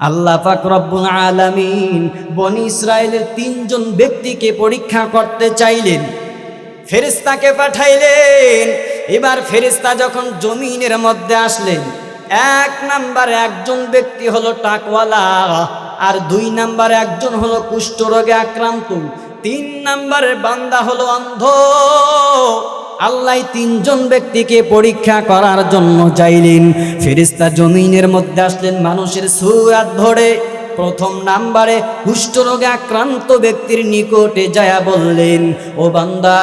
আল্লাহ পাক রব্বুল আলামিন বনি ইসরায়েলের তিনজন ব্যক্তিকে পরীক্ষা করতে চাইলেন। ফেরেস্তাকে পাঠাইলেন। এবার ফেরেস্তা যখন জমিনের মধ্যে আসলেন, এক নাম্বার একজন ব্যক্তি হলো টাকওয়ালা আর দুই নাম্বার একজন হলো কুষ্ঠরোগে আক্রান্ত। তিন নাম্বারের বান্দা হলো অন্ধ। আল্লাহ তিনজন ব্যক্তিকে পরীক্ষা করার জন্য চাইলেন। ফেরিস্তা জমিনের মধ্যে আসলেন, মানুষের সুরাত ধরে প্রথম নাম্বারে কুষ্ঠরোগে আক্রান্ত ব্যক্তির নিকটে যায়া বললেন, ও বান্দা,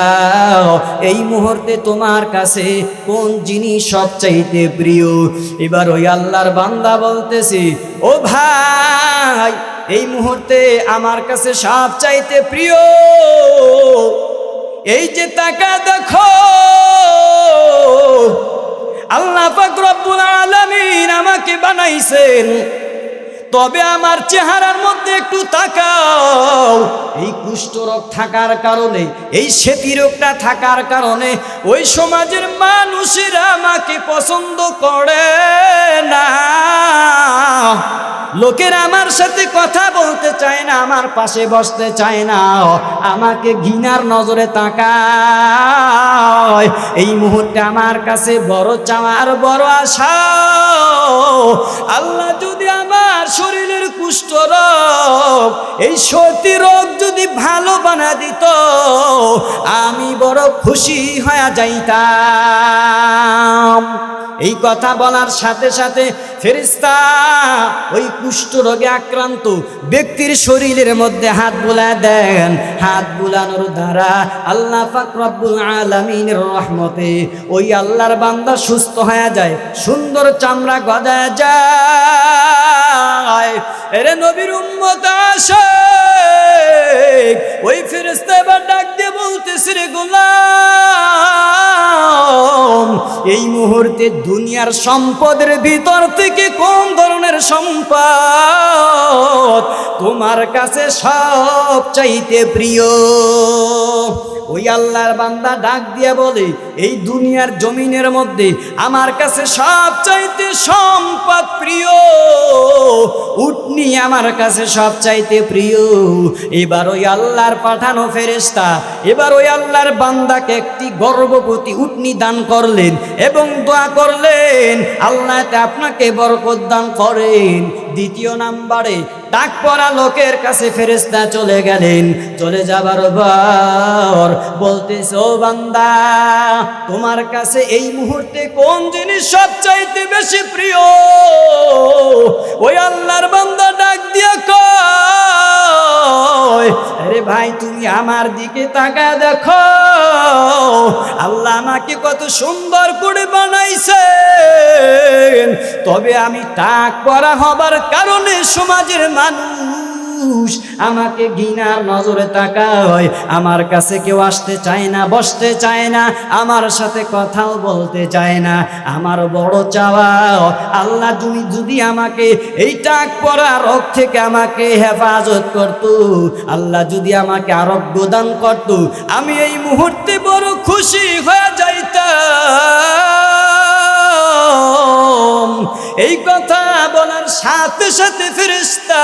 এই মুহূর্তে তোমার কাছে কোন জিনিস সবচাইতে প্রিয়? এবার ওই আল্লাহর বান্দা বলতেছে, ও ভাই, এই মুহূর্তে আমার কাছে সবচাইতে প্রিয় এই যে তাকা দেখো, আল্লাহ রব্বুল আলামিন আমাকে বানাইছেন। তবে আমার চেহারার মধ্যে একটু তাকাও। এই কুষ্ঠরোগ থাকার কারণে, এই সেতি রোগটা থাকার কারণে ওই সমাজের মানুষেরা আমাকে পছন্দ করে না। লোকের আমার সাথে কথা বলতে চায় না, আমার পাশে বসতে চায় না। আমাকে ঘৃণার নজরে তাকায়। এই মুহূর্তে আমার কাছে বড় চাওয়ার বড় আশা। আল্লাহ যদি আমার শরীরের কুষ্ঠ রোগ এই সতী রোগ যদি ভালো বানা দিত আমি বড় খুশি হয়ে যাইতাম। এই কথা বলার সাথে সাথে ফেরিস্তা ওই কুষ্ঠ রোগে আক্রান্ত ব্যক্তির শরীরের মধ্যে হাত বুলায় দেন। হাত বুলানোর দ্বারা আল্লাহ ফাকরাবুল আলমিনের রহমতে ওই আল্লাহর বান্দা সুস্থ হয়ে যায়, সুন্দর চামড়া গজায় যায়। এরে নবীর উম্মত আসে, ওই ফেরেস্তা এবার ডাক দিয়ে বলতেছে, রে গোলাম, এই মুহূর্তে দুনিয়ার সম্পদের ভিতর থেকে কোন ধরনের সম্পদ তোমার কাছে সব চাইতে প্রিয়? ওই আল্লাহর বান্দা ডাক দিয়ে বলে, এই দুনিয়ার জমিনের মধ্যে আমার কাছে সব চাইতে সম্পদ প্রিয়। উটনি আমার কাছে সব চাইতে প্রিয়। এবার ওই আল্লাহর পাঠানো ফেরেস্তা এবার ওই আল্লাহর বান্দাকে একটি গর্ভবতী উটনি দান করলেন এবং দোয়া করলেন, আল্লাহ আপনাকে বরকত দান করেন। দ্বিতীয় নাম্বারে। ডাক পড়া লোকের কাছে ফেরেস্তা চলে গেলেন। চলে যাবার পর বলতেছ বান্দা, তোমার কাছে এই মুহূর্তে কোন জিনিস সবচাইতে বেশি প্রিয়? ওই আল্লাহর বান্দা ডাক দিয়ে কয়, আরে ভাই, তুমি আমার দিকে তাকা দেখো। আল্লাহ আমাকে কত সুন্দর করে বানাইছেন। তবে আমি টাক পরা হবার কারণে সমাজের মানুষ আমাকে ঘৃণার নজরে তাকায়। আমার কাছে কেউ আসতে চায় না, বসতে চায় না, আমার সাথে কথাও বলতে চায় না। আমার বড় চাওয়া, আল্লাহ তুমি যদি আমাকে এই টাক পরা রোগ থেকে আমাকে হেফাজত করত, আল্লাহ যদি আমাকে আরোগ্য দান করত, আমি এই মুহূর্তে বড় খুশি হয়ে যাইতাম। এই কথা বলার সাথে সাথে ফেরেস্তা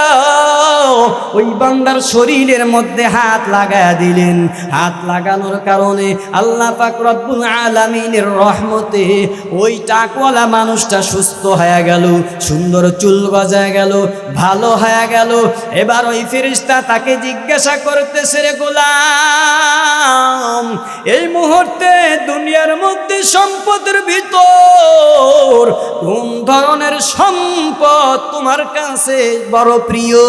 ওই বান্দার শরীরের মধ্যে হাত লাগায়া দিলেন। হাত লাগানোর কারণে আল্লাহ পাক আলামিনের রহমতে ওই টাকওয়ালা মানুষটা সুস্থ হয়ে গেল, সুন্দর চুল গজায় গেল, ভালো হয়ে গেল। এবার ওই ফেরিস্তা তাকে জিজ্ঞাসা করতেছে, রে গোলাম, এই মুহূর্তে দুনিয়ার মধ্যে সম্পদের ভিতর কোন ধরনের সম্পদ তোমার কাছে বড় প্রিয়।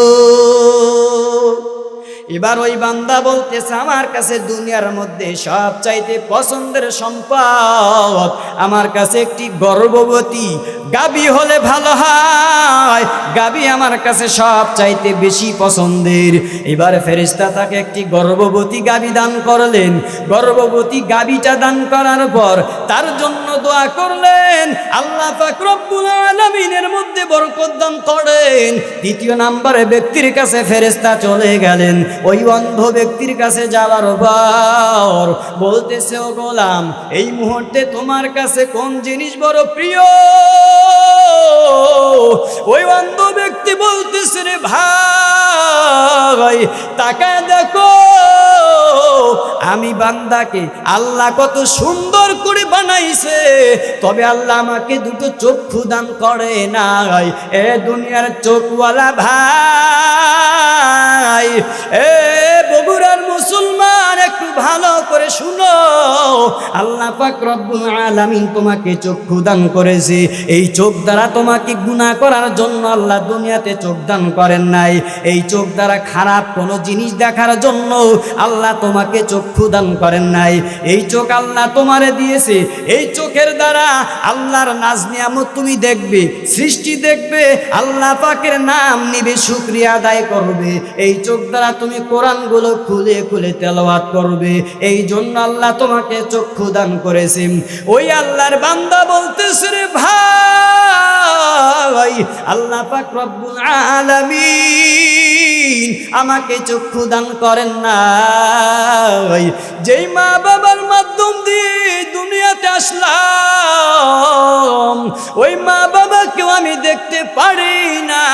এবার ওই বান্দা বলতেছে, আমার কাছে দুনিয়ার মধ্যে সব চাইতে পছন্দের সম্পদ, আমার কাছে একটি গর্ভবতী গাবি হলে ভালো হয়। গাবি আমার কাছে সব চাইতে বেশি পছন্দের। এবার ফেরিস্তা তাকে একটি গর্ভবতী গাবি দান করলেন। গর্ভবতী গাবিটা দান করার পর তার জন্য দোয়া করলেন। আল্লাহ আলামিনের মধ্যে বরকত করেন। দ্বিতীয় নাম্বারে ব্যক্তির কাছে ফেরেস্তা চলে গেলেন। ওই অন্ধ ব্যক্তির কাছে যাওয়ার পর বলতেছে, ও গোলাম, এই মুহূর্তে তোমার কাছে কোন জিনিস বড় প্রিয়? ওই অন্ধ ব্যক্তি বলতেছে, রে ভাই, তাকায় দেখো আমি বান্দাকে আল্লাহ কত সুন্দর করে বানাইছে। তবে আল্লাহ আমাকে দুটো চক্ষু দান করে নাই। এ দুনিয়ার চোখওয়ালা ভাই, এ বগুড়ার মুসলমান, একটু ভালো করে শুনো। আল্লাহ পাক রব্বুল আলামিন তোমাকে চক্ষু দান করেছে। এই চোখ দ্বারা তোমাকে গুনাহ করার জন্য আল্লাহ দুনিয়াতে চোখ দান করেন নাই। এই চোখ দ্বারা খারাপ কোনো জিনিস দেখার জন্য আল্লাহ তোমাকে চক্ষু দান করেন নাই। এই চোখ আল্লাহ তোমারে দিয়েছে। এই চোখের দ্বারা আল্লাহর নাজ নিয়ামত তুমি দেখবে, সৃষ্টি দেখবে, আল্লাহ পাকের নাম নিবে, শুক্রিয়া আদায় করবে। এই চোখ দ্বারা তুমি কোরআনগুলো খুলে খুলে তেলাওয়াত করবে। এই জন্য আল্লাহ তোমাকে চক্ষু দান করেছে। ওই আল্লাহর বান্দা বলতেছে রে ভাই, আল্লাহ পাক রব্বুল আলামিন আমাকে চক্ষু দান করেন নাই যেই মা বাবার মাধ্যম দিয়ে দুনিয়াতে আসলাম, ওই মা বাবাকেও আমি দেখতে পারি না।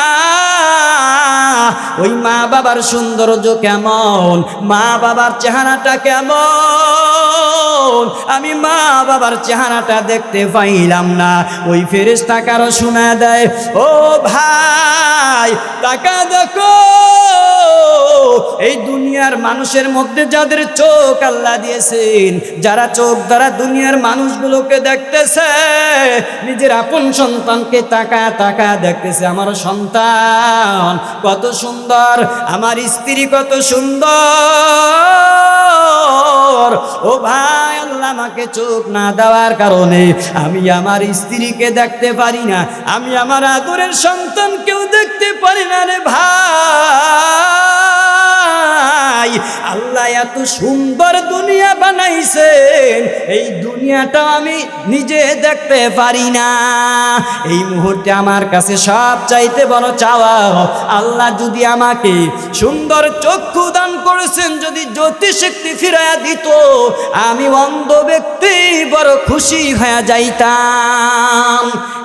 ওই মা বাবার সৌন্দর্য কেমন, মা বাবার চেহারাটা কেমন? আমি মা বাবার চেহারাটা দেখতে পাইলাম না। ওই ফেরেস টাকারও শোনা দেয়, ও ভাই টাকা দেখো, এই দুনিয়ার মানুষের মধ্যে যাদের চোখ আল্লাহ দিয়েছেন। যারা চোখ দ্বারা দুনিয়ার মানুষগুলোকে দেখতেছে, নিজের আপন সন্তানকে তাকা তাকা দেখতেছে, আমার সন্তান কত সুন্দর, আমার স্ত্রী কত সুন্দর। ও ভাই আল্লাহ, আমাকে চোখ না দেওয়ার কারণে আমি আমার স্ত্রীকে দেখতে পারি না, আমি আমার আদরের সন্তানকেও দেখতে পারি না রে ভাই। আল্লাহ এত সুন্দর দুনিয়া বানাইছেন। এই দুনিয়াটা আমি নিজে দেখতে পারি না। এই মুহূর্তে আমার কাছে সব চাইতে বড় চাওয়া আল্লাহ যদি আমাকে সুন্দর চক্ষু দান করেছেন, যদি জ্যোতি শক্তি ফিরাইয়া দিত, আমি অন্ধ ব্যক্তি বড় খুশি হয়ে যাইতাম।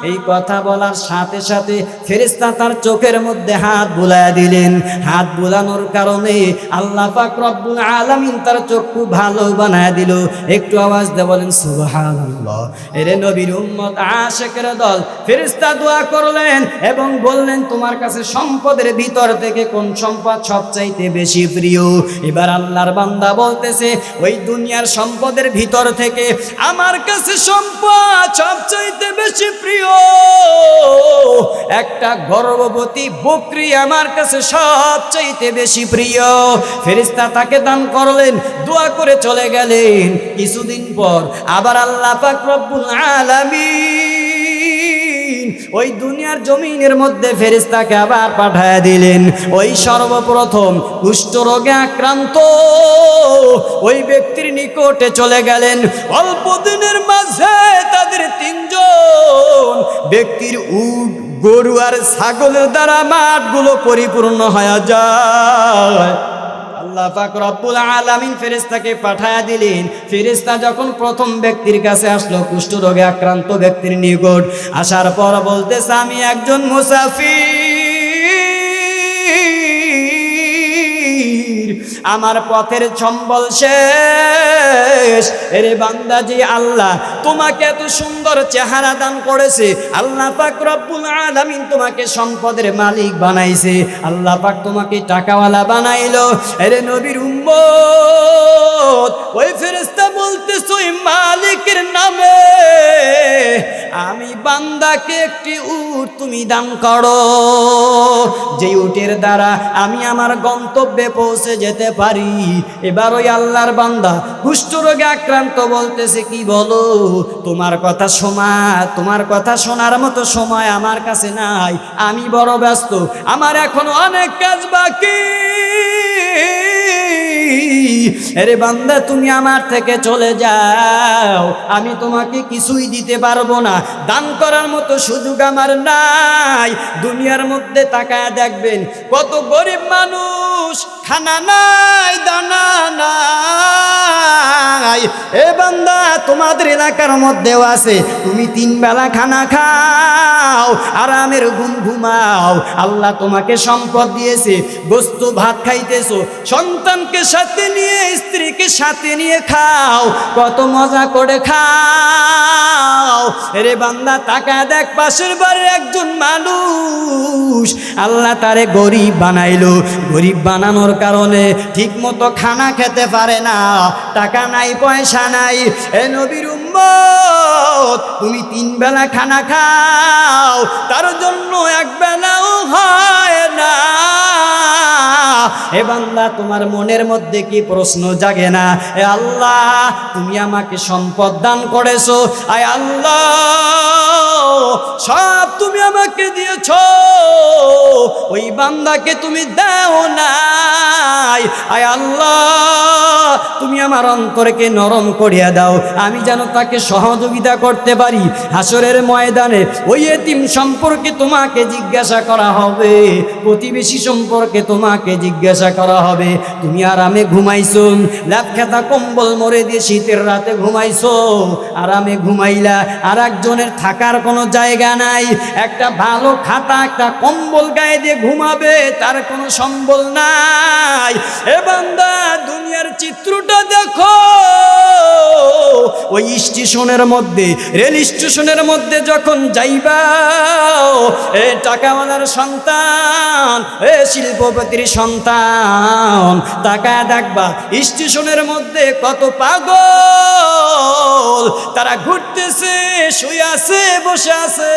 এই কথা বলার সাথে সাথে ফেরেস্তা তার চোখের মধ্যে হাত বুলাইয়া দিলেন। হাত বুলানোর কারণে আল্লাহ পাক রব্বুল আলামিন তার চক্ষু ভালো বানায় দিল। একটু আওয়াজ দিয়ে বলেন, সুবহানাল্লাহ। এরে নবীর উম্মত আশেকের দল, ফেরেশতা দোয়া করলেন এবং বললেন, তোমার কাছে সম্পদের ভিতর থেকে কোন সম্পদ সবচাইতে বেশি প্রিয়? এবার আল্লাহর বান্দা বলতেছে, ওই দুনিয়ার সম্পদের ভিতর থেকে আমার কাছে সম্পদ সবচাইতে বেশি প্রিয়। একটা গর্ভবতী বকরি আমার কাছে সবচাইতে বেশি প্রিয়। ফেরিস্তা তাকে দান করলেন, দোয়া করে চলে গেলেন। কিছুদিন পর আবার আল্লাহ পাক রব্বুল আলামিন ওই দুনিয়ার জমিনের মধ্যে ফেরিস্তাকে আবার পাঠায় দিলেন। ওই সর্বপ্রথম কুষ্ঠ রোগে আক্রান্ত ওই ব্যক্তির নিকটে চলে গেলেন। অল্প দিনের মাঝে তাদের তিনজন ব্যক্তির উট, গরু আর ছাগলের দ্বারা মাঠগুলো পরিপূর্ণ হয়ে যায়। আল্লাহ পাক রব্বুল আলামিন ফেরেশতাকে পাঠায়া দিলেন। ফেরেশতা যখন প্রথম ব্যক্তির কাছে আসলো কুষ্ঠ রোগে আক্রান্ত ব্যক্তির নিকট, আসার পর বলতেছে, আমি একজন মুসাফির। আমার পথের সম্বল শেষ। এরে বান্দাজি আল্লাহ, তোমাকে এত সুন্দর চেহারা দান করেছে। আল্লাহ পাক রব্বুল আলামিন তোমাকে সম্পদের মালিক বানাইছে। আল্লাহ পাক তোমাকে টাকাওয়ালা বানাইলো। এরে নবীর উম্মত, ওই ফেরেশতা বলতেছে, ওই মালিকের নামে আমি বান্দাকে একটি উট তুমি দান করো। যে উটের দ্বারা আমি আমার গন্তব্যে পৌঁছে যেতে পারি। এবার ওই আল্লাহর বান্দা কুষ্ঠ রোগে আক্রান্ত বলতেছে, কি বলো? তোমার কথা শোনা, তোমার কথা শোনার মতো সময় আমার কাছে নাই। আমি বড় ব্যস্ত, আমার এখনও অনেক কাজ বাকি। আরে বান্দা, তুমি আমার থেকে চলে যাও। আমি তোমাকে কিছুই দিতে পারব না। দান করার মতো সুযোগ আমার নাই। দুনিয়ার মধ্যে তাকায় দেখবেন, কত গরিব মানুষ খানা নাই, দানা নাই। এ বান্দা, তোমাদের এলাকার মধ্যেও আছে। তুমি তিন বেলা খানা খাও, আরামের ঘুম ঘুমাও। আল্লাহ তোমাকে সম্পদ দিয়েছে, বস্তু ভাত খাইতেছো, সন্তানকে সাথে নিয়ে, স্ত্রীকে সাথে নিয়ে খাও, কত মজা করে খাও। রে বান্দা টাকা দেখ, পাশের বাড়ির একজন মানুষ, আল্লাহ তারে গরিব বানাইলো। গরিব বানানোর কারণে ঠিক মতো খানা খেতে পারে না। টাকা নাই, পয়সা নাই। এ নবীর উম্মত, তুমি তিন বেলা খানা খাও, তার জন্য এক বেলাও হয় না। এ বান্দা, তোমার মনের মধ্যে কি প্রশ্ন জাগে না? এ আল্লাহ, তুমি আমাকে সম্পদ দান করেছ। আয় আল্লাহ, সব তুমি আমাকে দিয়েছ। ওই বান্দাকে তুমি দাও নাই। আয় আল্লাহ, তুমি আমার অন্তরকে নরম করিয়া দাও। আমি যেন তাকে সহযোগিতা করতে পারি। হাসরের ময়দানে ওই এতিম সম্পর্কে তোমাকে জিজ্ঞাসা করা হবে। প্রতিবেশী সম্পর্কে তোমাকে জিজ্ঞাসা করা হবে, তুমি আরামে ঘুমাইছো? ল্যাপ খেতা কম্বল মরে দিয়ে শীতের রাতে ঘুমাইছো? আরামে ঘুমাইলা আর একজনের থাকার কোনো জায়গা নাই। একটা ভালো খাতা, একটা কম্বল গায়ে দিয়ে ঘুমাবে, তার কোনো সম্বল নাই। এ বান্দা, দুনিয়ার চিত্রটা দেখো। ওই স্টেশনের মধ্যে, রেল স্টেশনের মধ্যে যখন যাইবা, এ টাকাওয়ালার সন্তান, এ শিল্পপতির সন্তান টাকা দেখবা স্টেশনের মধ্যে কত পাগল। তারা ঘুরতেছে, শুয়ে আছে, বসে আছে।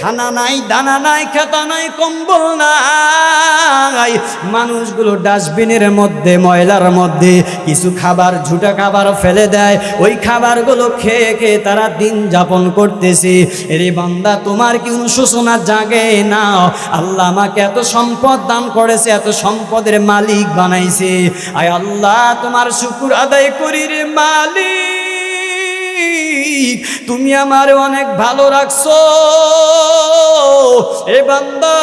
খানা নাই, দানা নাই, খাতা নাই, কম্বল নাই। মানুষগুলো ডাস্টবিনের মধ্যে, ময়লার মধ্যে কিছু খাবার, ঝুটা খাবার ফেলে দেয়। ওই খাবারগুলো খেয়ে খেয়ে তারা দিন যাপন করতেছে। রে বান্দা, তোমার কি অনুশোচনা জাগে না? আল্লাহ আমাকে এত সম্পদ দান করেছে, এত সম্পদের মালিক বানাইছে। আয় আল্লাহ তোমার শুকুর আদায় করি রে মালিক। তুমি আমার অনেক ভালো রাখছো। এ বান্দা,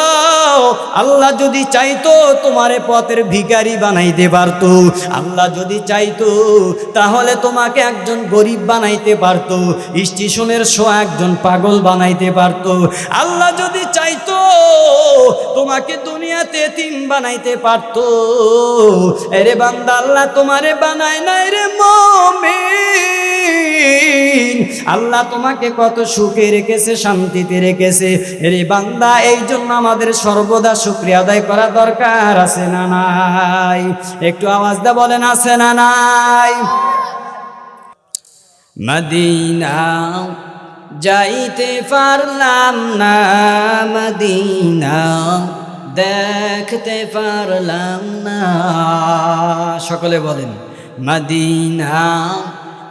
আল্লাহ যদি চাইতো তোমারে পথের ভিখারি বানাইতে পারতো। আল্লাহ যদি চাইতো, তাহলে তোমাকে একজন গরিব বানাইতে পারতো। স্টেশনের শো একজন পাগল বানাইতে পারতো। আল্লাহ যদি চাইতো, তোমাকে দুনিয়াতে তিন বানাইতে পারতো। এরে বান্দা, আল্লাহ তোমারে বানায় নাই রে মমিন। আল্লাহ তোমাকে কত সুখে রেখেছে, শান্তিতে রেখেছে। রে বান্দা, এই জন্য আমাদের সর্বদা শুক্রিয়া আদায় করা দরকার, আছে না নাই? একটু আওয়াজ দা বলেন, আছে না নাই? মদিনা যাইতে পারলাম না মদিনা দেখতে পারলাম না। সকলে বলেন মদিনা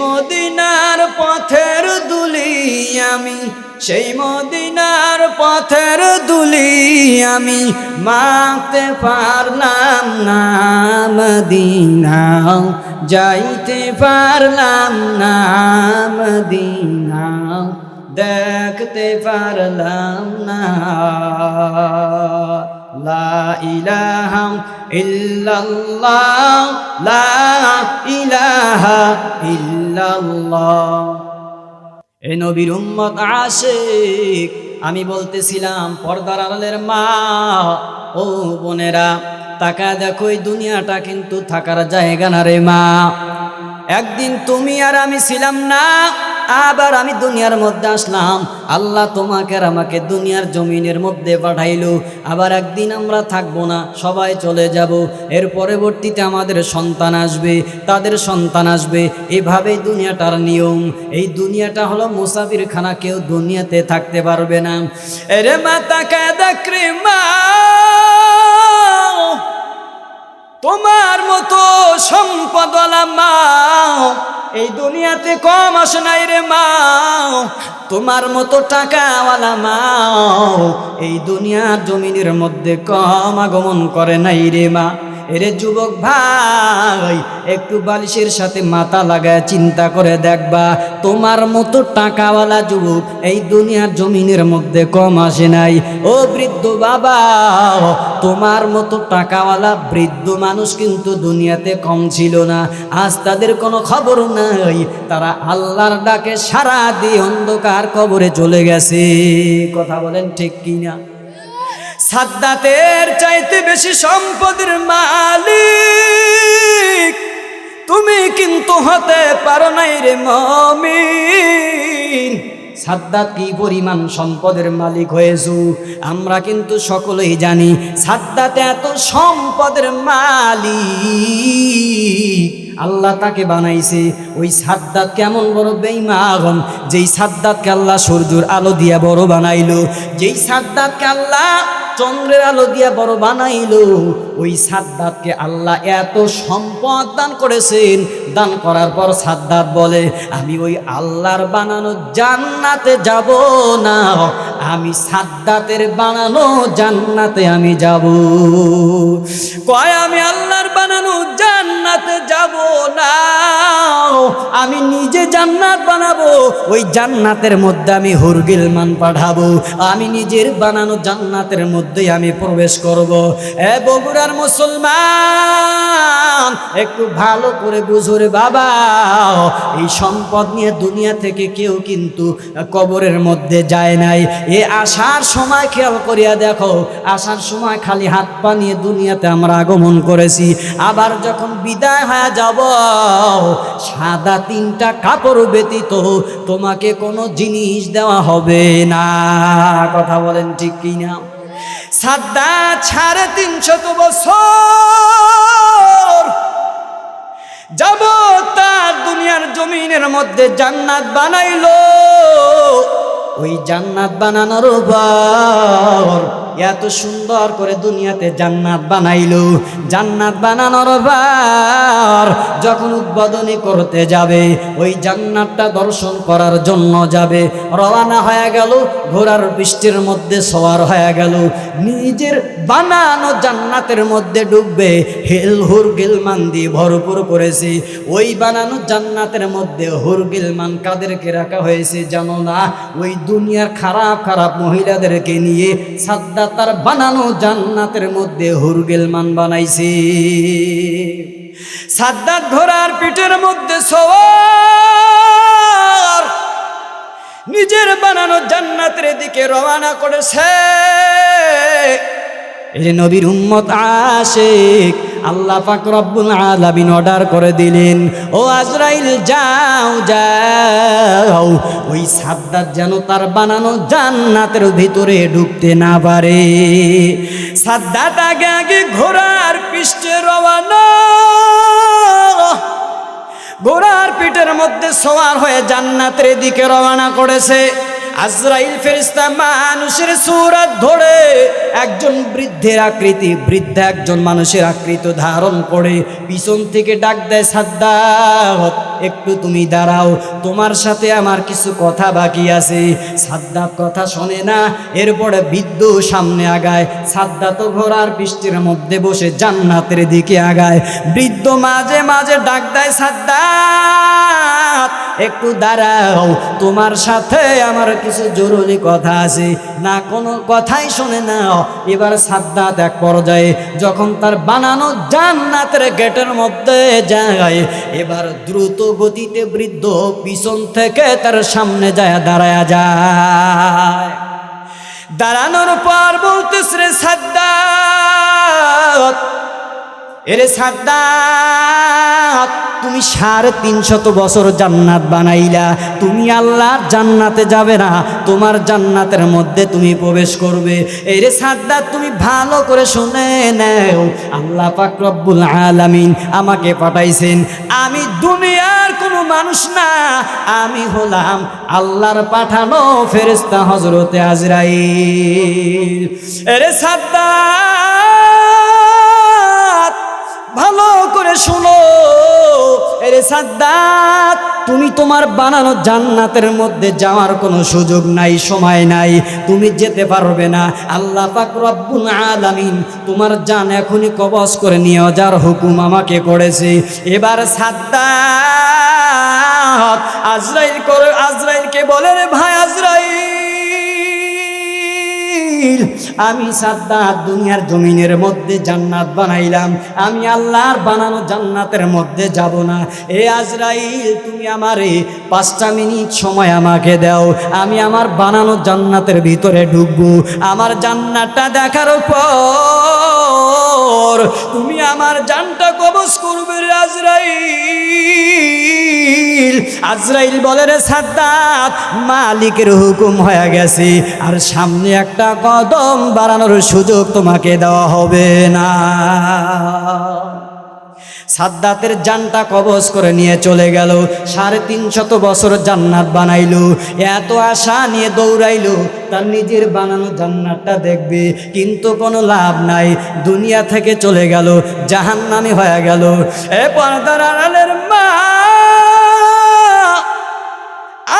মদিনার পথের দুলি আমি, সেই মদিনার পথের দুলি আমি। মাতে পারলাম না মদিনা যাইতে পারলাম না মদিনা দেখতে পারলাম না। লা ইলাহা ইল্লাল্লাহ, লা ইলাহা ইল্লাল্লাহ। এ নবীর উম্মত আশিক, আমি বলতেছিলাম, পর্দার আড়ালের মা, ও বোনেরা তাকা দেখো এই দুনিয়াটা কিন্তু থাকার জায়গা না রে মা। একদিন তুমি আর আমি ছিলাম না আবার আমি দুনিয়ার মধ্যে আসলাম। আল্লাহ তোমাকে আর আমাকে দুনিয়ার জমিনের মধ্যে পাঠাইলো। আবার একদিন আমরা থাকব না, সবাই চলে যাব। এর পরবর্তীতে আমাদের সন্তান আসবে, তাদের সন্তান আসবে। এভাবেই দুনিয়াটার নিয়ম। এই দুনিয়াটা হলো মুসাফির খানা কেউ দুনিয়াতে থাকতে পারবে না। এরে মাতা কাদাক্রি মা তোমার মতো সম্পদওয়ালা মা এই দুনিয়াতে কম আসে নাই রে মা তোমার মতো টাকাওয়ালা মা এই দুনিয়ার জমিনের মধ্যে কম আগমন করে নাই রে মা। এরে যুবক ভাই, একটু বালিশের সাথে মাথা লাগায় চিন্তা করে দেখবা, তোমার মতো টাকাওয়ালা যুবক এই দুনিয়ার জমিনের মধ্যে কম আসে নাই। ও বৃদ্ধ বাবা, তোমার মতো টাকাওয়ালা বৃদ্ধ মানুষ কিন্তু দুনিয়াতে কম ছিল না। আজ তাদের কোনো খবর নাই, তারা আল্লাহর ডাকে সারা দিয়ে অন্ধকার কবরে চলে গেছে। কথা বলেন ঠিক কিনা? সাদ্দাতের চাইতে বেশি সম্পদের মালিক তুমি কিন্তু হতে পারো নাই রে মমিন। সাদ্দাত কি পরিমাণ সম্পদের মালিক হয়েছু? আমরা কিন্তু সকলেই জানি সাদ্দাত এত সম্পদের মালিক। আল্লাহ তাকে বানাইছে। ওই সাদ্দাত কেমন বড় বেইমা বেইমান যেই সাদ্দাতকে আল্লাহ সূর্যর আলো দিয়া বড় বানাইলো, যেই সাদ্দাতকে আল্লাহ চন্দ্রের আলো দিয়া বড় বানাইলো, ওই সাদ্দাতকে আল্লাহ এত সম্পদ দান করেছেন। দান করার পর সাদ্দাত বলে, আমি ওই আল্লাহর বানানো জান্নাতে যাব না। আমি সাদ্দাতের বানানো জান্নাতে আমি যাব। কয়, আমি আল্লাহর বানানো জান্নাতে যাব না। আমি নিজে জান্নাত বানাবো, ওই জান্নাতের মধ্যে আমি হুরগিল মান পাঠাবো। আমি নিজের বানানো জান্নাতের মধ্যে আমি প্রবেশ করব। এ বগুড়ার মুসলমান, একটু ভালো করে বুঝুরে বাবা। এই সম্পদ নিয়ে দুনিয়া থেকে কেউ কিন্তু কবরের মধ্যে যায় নাই। এ আসার সময় খেয়াল করিয়া দেখো, আসার সময় খালি হাত পা নিয়ে দুনিয়াতে আমরা আগমন করেছি। আবার যখন বিদায় হয়ে যাব, সাদা তিনটা কাপড় ব্যতীত তোমাকে কোনো জিনিস দেওয়া হবে না। কথা বলেন ঠিক কিনা? সাদা সাড়ে তিনশত বছর যাব তার দুনিয়ার জমিনের মধ্যে জান্নাত বানাইলো। ওই জান্নাত বানানোর পর এত সুন্দর করে দুনিয়াতে জান্নাত বানাইলো। জান্নাত বানানোর পর যখন উদ্বোধনী করতে যাবে, ওই জান্নাতটা দর্শন করার জন্য যাবে। রওনা হয়ে গেল, ঘোড়ার বৃষ্টির মধ্যে সওয়ার হয়ে গেল। নিজের বানানো জান্নাতের মধ্যে ডুববে, হেল হুরগিল মান দিয়ে ভরপুর করেছে। ওই বানানো জান্নাতের মধ্যে হুরগিল মান কাদেরকে রাখা হয়েছে জানো না? ওই দুনিয়ার খারাপ খারাপ মহিলাদেরকে নিয়ে সাদ্দা তার বানানো জান্নাতের মধ্যে হুরগেল মান বানাইছে। সাদ্দাত ঘোড়ার পিঠের মধ্যে সওয়ার নিজের বানানো জান্নাতের দিকে রওনা করেছে। যে নবীর উম্মত আশেক আল্লাহ পাক রব্বুল আলামিন অর্ডার করে দিলেন, ও আজরাইল, যাও যাও। ওই সাদ্দাত যেন তার বানানো জান্নাতের ভিতরে ঢুকতে না পারে। সাদ্দাত আগে আগে ঘোড়ার পৃষ্ঠে রওনা। ঘোড়ার পিঠের মধ্যে সওয়ার হয়ে জান্নাতের দিকে রওনা করেছে। আজরাইল ফেরিস্তা মানুষের সুরত ধরে একজন বৃদ্ধের আকৃতি, বৃদ্ধ একজন মানুষের আকৃতি ধারণ করে পিছন থেকে ডাক দেয়, সাদ্দাত, একটু তুমি দাঁড়াও, তোমার সাথে আমার কিছু কথা বাকি আছে। সাদ্দাত কথা শোনে না, এরপরে বৃদ্ধ সামনে আগায়, সাদ্দাত ঘোড়ার পৃষ্ঠের মধ্যে বসে জান্নাতের দিকে আগায়। বৃদ্ধ মাঝে মাঝে ডাক দেয়, সাদ্দাত, একটু দাঁড়াও, তোমার সাথে আমার কিছু জরুরি কথা আছে। না, কোনো কথাই শোনে না এবার সাদ্দাত এক পর্যায়ে যখন তার বানানো জান্নাতের গেটের মধ্যে যায়, এবার দ্রুত গতিতে বৃদ্ধ পিছন থেকে তার সামনে যায়, দাঁড়ায়া যায়। দাঁড়ানোর পর বলতেছে রে সাদ্দাত, এরে সাদ্দাত তুমি সাড়ে তিনশত বছর জান্নাত বানাইলা। তুমি আল্লাহর জান্নাতে যাবে না, তোমার জান্নাতের মধ্যে তুমি প্রবেশ করবে। এরে সাদ্দাত তুমি ভালো করে শুনে নেও। আল্লাহ পাক রব্বুল আলামিন আমাকে পাঠাইছেন, আমি দুনিয়ার কোনো মানুষ না, আমি হলাম আল্লাহর পাঠানো ফেরেস্তা হজরতে আজরাইল। এরে সাদ্দাত ভালো করে শুনো। এরে সাদ্দাত তুমি তোমার বানানো জান্নাতের মধ্যে যাওয়ার কোনো সুযোগ নাই, সময় নাই। তুমি যেতে পারবে না। আল্লাহ পাক রব্বুল আলামিন তোমার জান এখনই কবজ করে নিয়ে যার হুকুম আমাকে করেছে। এবার সাদ্দাত আজরাইল করে, আজরাইলকে বলে, রে ভাই আজরাইল আমি সাদ্দাত দুনিয়ার জমিনের মধ্যে জান্নাত বানাইলাম। আমি আল্লাহর বানানো জান্নাতের মধ্যে যাব না। এ আজরাইল, তুমি আমার আমারে পাঁচটা মিনিট সময় আমাকে দাও। আমি আমার বানানো জান্নাতের ভিতরে ঢুকবো। আমার জান্নাতটা দেখার পর তুমি আমার জানটা কবজ করবে আজরাইল। আজরাইল বলে রে সাদ্দাত, মালিকের হুকুম হয়ে গেছে। আর সামনে একটা কদম বাড়ানোর সুযোগ তোমাকে দেওয়া হবে না। সাদ্দাতের জানটা কবজ করে নিয়ে চলে গেল। সাড়ে তিনশত বছর জান্নাত বানাইল। এত আশা নিয়ে দৌড়াইল। তার নিজের বানানো জান্নাতটা দেখবে। কিন্তু কোনো লাভ নাই। দুনিয়া থেকে চলে গেল। জাহান্নামি হয়ে গেল। এ পর্দার আড়ালের মা,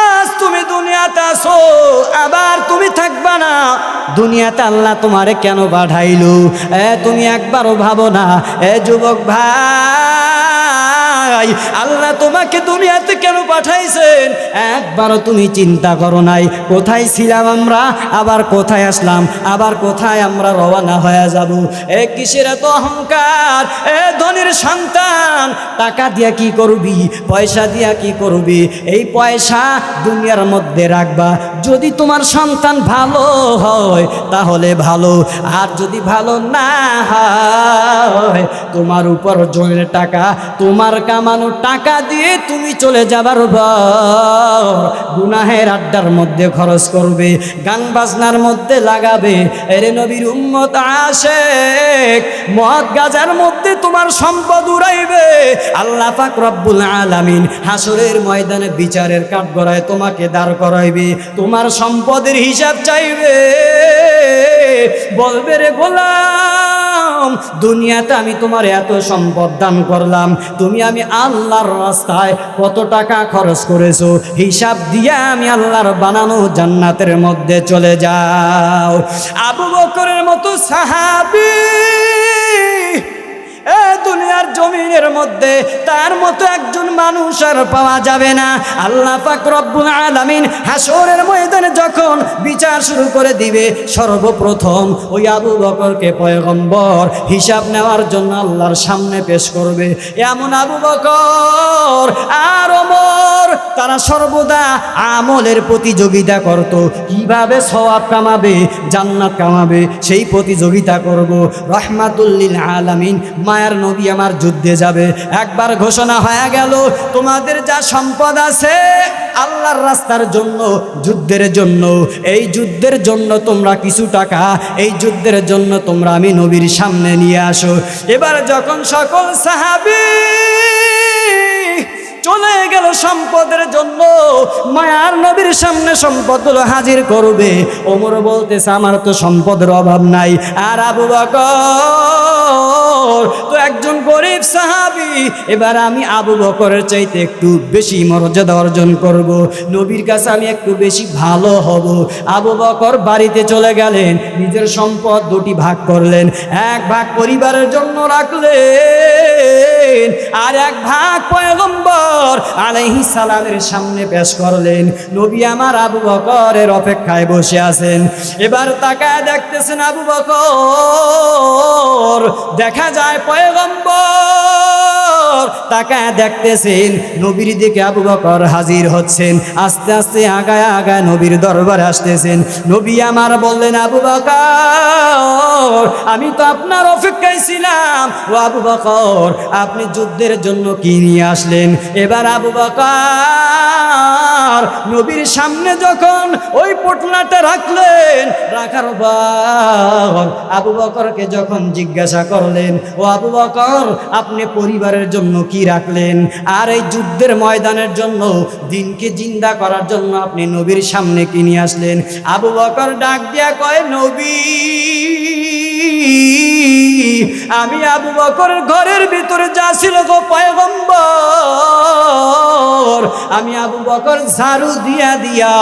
আজ তুমি দুনিয়াতে আসো আবার তুমি থাকবা না। দুনিয়াতে আল্লাহ তোমারে কেন পাঠাইলো এ, তুমি একবারও ভাবো না, এ যুবক ভাই, আল্লাহ তোমাকে দুনিয়াতে কেন পাঠাইছেন? একবারও তুমি চিন্তা করো নাই, কোথায় ছিলাম আমরা? আবার কোথায় আসলাম? আবার কোথায় আমরা রওনা হয়ে যাব? এ কিসের এত অহংকার? এ ধনির সন্তান, টাকা দিয়া কি করবি? পয়সা দিয়া কি করবি? এই পয়সা দুনিয়ার মধ্যে রাখবা। যদি তোমার সন্তান ভালো হয়, তাহলে ভালো। আর যদি ভালো না হয়, তোমার উপর জনের টাকা, তোমার কামানো টাকা দিয়ে তুমি চলে যাবার গুনাহের আড্ডার মধ্যে খরচ করবে, গান বাজনার মধ্যে লাগাবে। এরে নবীর উম্মত আসে মদ গাজার মধ্যে তোমার সম্পদ উড়াইবে। আল্লাহ পাক রব্বুল আলামিন হাসরের ময়দানে বিচারের কাঠগড়ায় তোমাকে দাঁড় করাইবে। তোমার সম্পদের হিসাব চাইবে। বলবে রে গোলাম, দুনিয়াতে আমি তোমার এত সম্পদ দান করলাম, তুমি আমি আল্লাহর রাস্তায় কত টাকা খরচ করেছ, হিসাব দিয়ে আমি আল্লাহর বানানো জান্নাতের মধ্যে চলে যাও। আবু বকরের মতো সাহাবী এ দুনিয়ার জমিনের মধ্যে তার মতো একজন মানুষ আর পাওয়া যাবে না। আল্লাহ পাক রব্বুল আলামিন হাসরের ময়দানে যখন বিচার শুরু করে দিবে, সর্বপ্রথম ওই আবু বকরকে পয়গম্বর হিসাব নেওয়ার জন্য আল্লাহর সামনে পেশ করবে। এমন আবু বকর আর ওমর তারা সর্বদা আমলের প্রতিযোগিতা করত। কীভাবে সওয়াব কামাবে, জান্নাত কামাবে, সেই প্রতিযোগিতা করব। রহমাতুল্লিল আলামিন, মায়ার নবী আমার যুদ্ধে যাবে। একবার ঘোষণা হয়ে গেল, তোমাদের যা সম্পদ আছে, আল্লাহর রাস্তার জন্য, যুদ্ধের জন্য। এই যুদ্ধের জন্য তোমরা কিছু টাকা, এই যুদ্ধের জন্য তোমরা আমি নবীর সামনে নিয়ে আসো। এবার যখন সকল সাহাবী চলে গেল সম্পদের জন্য। মায়ার নবীর সামনে সম্পদগুলো হাজির করবে। ওমর বলতেছে, আমার তো সম্পদের অভাব নাই। আর আবু বকর, তো একজন গরিব সাহাবি, এবার আমি আবু বকরের চাইতে একটু বেশি মর্যাদা অর্জন করব। নবীর কাছে আমি একটু বেশি ভালো হব। আবু বকর বাড়িতে চলে গেলেন, নিজের সম্পদ দুটি ভাগ করলেন। এক ভাগ পরিবারের জন্য রাখলেন, আর এক ভাগ পয়গম্বর আলাইহিস সালামের সামনে পেশ করলেন। নবী আমার আবু বকরের অপেক্ষায় বসে আছেন। এবার তাকায় দেখতেছেন আবু বকর, দেখা যায় পয়গম্বর। তাকায় দেখতেছেন নবীর দিকে আবু বকর হাজির হচ্ছেন। আস্তে আস্তে আগায় আগায় নবীর দরবারে আসতেছেন। নবী আমার বললেন, আবু বকর, আমি তো আপনার অপেক্ষায় ছিলাম। ও আবু বকর, আপনি যুদ্ধের জন্য কি নিয়ে আসলেন? এবার আবু বকর নবীর সামনে যখন ওই পোটলাটা রাখলেন, রাখার পর আবু বকরকে যখন জিজ্ঞাসা করলেন, ও আবু বকর, আপনি পরিবারের জন্য কি রাখলেন? আর এই যুদ্ধের ময়দানের জন্য, দিনকে জিন্দা করার জন্য আপনি নবীর সামনে কিনে আসলেন? আবু বকর ডাক দিয়া কয়, নবী আমি আবু বকর ঘরের ভিতরে যা ছিল গো পয়গম্বর, আমি আবু বকর ঝাড়ু দিয়া দিয়া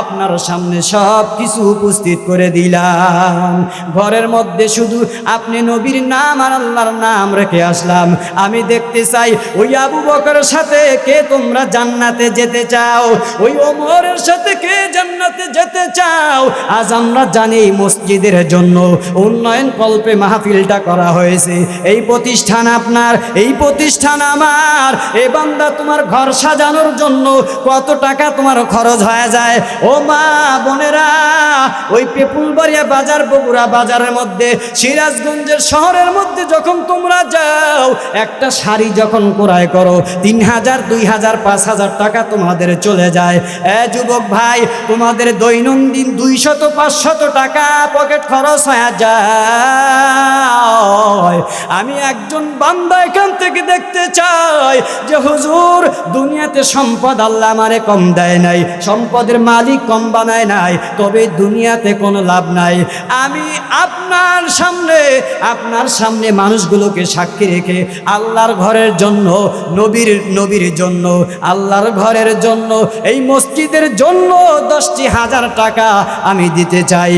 আপনার সামনে সব কিছু উপস্থিত করে দিলাম। ঘরের মধ্যে শুধু আপনি নবীর নাম আর আল্লাহর নাম রেখে আসলাম। আমি দেখতে চাই ওই আবু বকরের সাথে কে তোমরা জান্নাতে যেতে চাও? ওই ওমরের সাথে কে জান্নাতে যেতে চাও? আজ আমরা জানি মসজিদের জন্য উন্নয়ন কল্পে মাহফিলটা করা হয়েছে। এই প্রতিষ্ঠান আপনার, এই প্রতিষ্ঠান আমার। এ বান্দা তোমার ঘর সাজানোর জন্য কত টাকা তোমার খরচ হয়ে যায়। ও মা, বোনেরা, ওই পেপুলবাড়িয়া বাজার, বগুড়া বাজারের মধ্যে, সিরাজগঞ্জের শহরের মধ্যে যখন তোমরা যাও, একটা শাড়ি যখন ক্রয় করো, তিন হাজার, দুই হাজার, পাঁচ হাজার টাকা তোমাদের চলে যায়। এ যুবক ভাই, তোমাদের দৈনন্দিন দুইশত, পাঁচশত টাকা পকেট খরচ হয়ে যায়। আমি একজন বান্দা এখান থেকে দেখতে চাই যে, হুজুর, দুনিয়াতে সম্পদ আল্লাহ আমারে কম দেয় নাই, সম্পদের মালিক কম বানায় নাই, তবে দুনিয়াতে কোনো লাভ নাই। আমি আপনার সামনে আপনার সামনে মানুষগুলোকে সাক্ষী রেখে আল্লাহর ঘরের জন্য, নবীর নবীর জন্য, আল্লাহর ঘরের জন্য, এই মসজিদের জন্য দশটি হাজার টাকা আমি দিতে চাই।